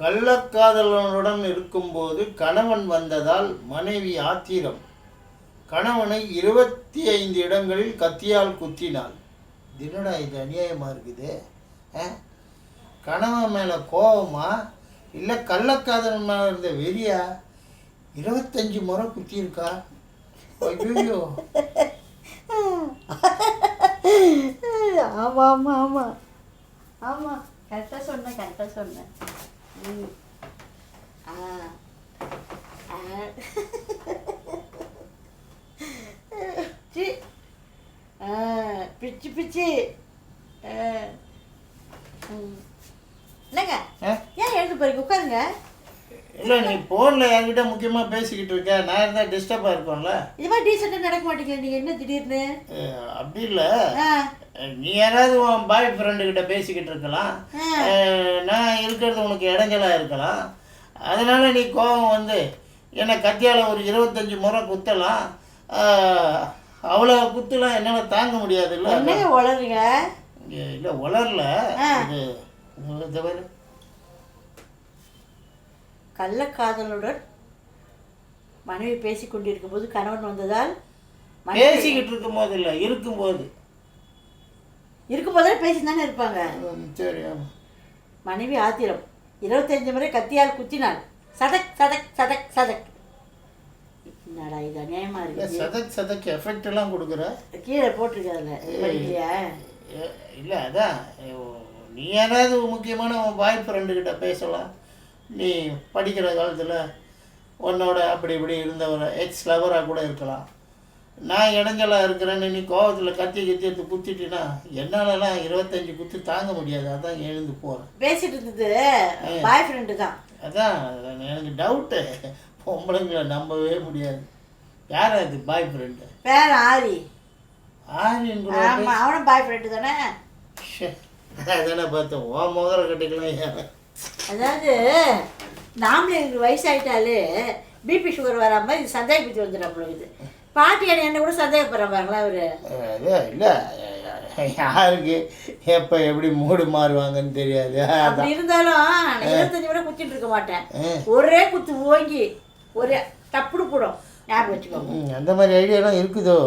கள்ளக்காதலனுடன் இருக்கும்போது கணவன் வந்ததால் மனைவி ஆத்திரம். கணவனை இருபத்தி ஐந்து இடங்களில் கத்தியால் குத்தினாள். தினடா இது அநியாயமாக இருக்குது? கணவன் மேலே கோபமா இல்லை கள்ளக்காதலன் மேலே இருந்த வெறியா? இருபத்தஞ்சி முறை குத்தியிருக்கா? ஐயோ ஆமாம் ஆமாம் ஆமாம் ஆமாம் கரெக்டாக சொன்னேன் கரெக்டாக சொன்னேன். பிச்சு பிச்சு ஆ ம். என்னங்க ஏன் எழுந்து போறீங்க உட்காருங்க இல்லை நீ ஃபோனில் என்கிட்ட முக்கியமாக பேசிக்கிட்டு இருக்க. நான் இருந்தால் டிஸ்டர்பாக இருப்பேன்ல. இது மாதிரி டீசெண்டாக நடக்க மாட்டீங்களா நீங்கள் என்ன திடீர்னு? அப்படி இல்லை. நீ யாராவது உன் பாய் ஃப்ரெண்டு கிட்ட பேசிக்கிட்டு இருக்கலாம். நான் இருக்கிறது உனக்கு இடைஞ்சலா இருக்கலாம். அதனால நீ கோபம் வந்து என்னை கத்தியால் ஒரு இருபத்தஞ்சி முறை குத்தலாம். அவ்வளோ குத்துலாம் என்னால் தாங்க முடியாதுல்ல என்னங்க உளறீங்க? இல்லை ஆ. இது. கள்ளக்காதலுடன் மனைவி பேசிக் கொண்டிருக்கும் போது கணவன் வந்ததால் பேசிக்கிட்டு இருக்கும்போது இல்லை இருக்கும்போது இருக்கும் போதே பேசி தானே இருப்பாங்க. சரி மனைவி ஆத்திரம். இருபத்தஞ்சு முறை கத்தியால் குத்தினாள். சதக் சதக் சதக் சதக். என்னடா இது அநியாயமா இருக்கு சதக் சதக் எஃபெக்ட் எல்லாம் கொடுக்குற? கீழே போட்டிருக்கு அதில். படிக்கலையா? இல்லை அதான். நீ யாராவது முக்கியமான உன் பாய் ஃப்ரெண்டுக்கிட்ட பேசலாம். நீ படிக்கிற காலத்தில் உன்னோட அப்படி இப்படி இருந்தவரை எக்ஸ் லவராக கூட இருக்கலாம். நான் இடைஞ்சலாக இருக்கிறேன்னு நீ கோவத்தில் கத்தி கத்தி எடுத்து குத்திட்டினா என்னாலலாம் இருபத்தஞ்சி குத்து தாங்க முடியாது. அதான் எழுந்து போகிறேன் பேசிட்டு இருந்தது பாய் ஃப்ரெண்டு தான். அதான் எனக்கு டவுட்டு பொம்பளைங்களை நம்பவே முடியாது. யார் அது பாய் ஃப்ரெண்டு பேர் ஆரி. ஆமா அவனும் பாய் ஃப்ரெண்டு தானே? அதானே பார்த்தேன் ஓ முதல கட்டிக்கலாம் யார்? அதாவது நாமளே எனக்கு வயசாயிட்டாலே பிபி சுகர் வரா மாதிரி இது சந்தேகப்பத்தி வந்துடும் நம்மளுக்கு பாட்டி என்ன கூட சந்தேகப்படுறாங்களா அவரு. இல்லை யாருக்கு எப்போ எப்படி மூடு மாறுவாங்கன்னு தெரியாது. அப்படி இருந்தாலும் இருபத்தஞ்சு முறை குத்திட்டு இருக்க மாட்டேன். ஒரே குத்து ஓங்கி ஒரே டப்புடு கூடும் ஞாபகம் வச்சுக்கோங்க. அந்த மாதிரி ஐடியாலாம் இருக்குதோ?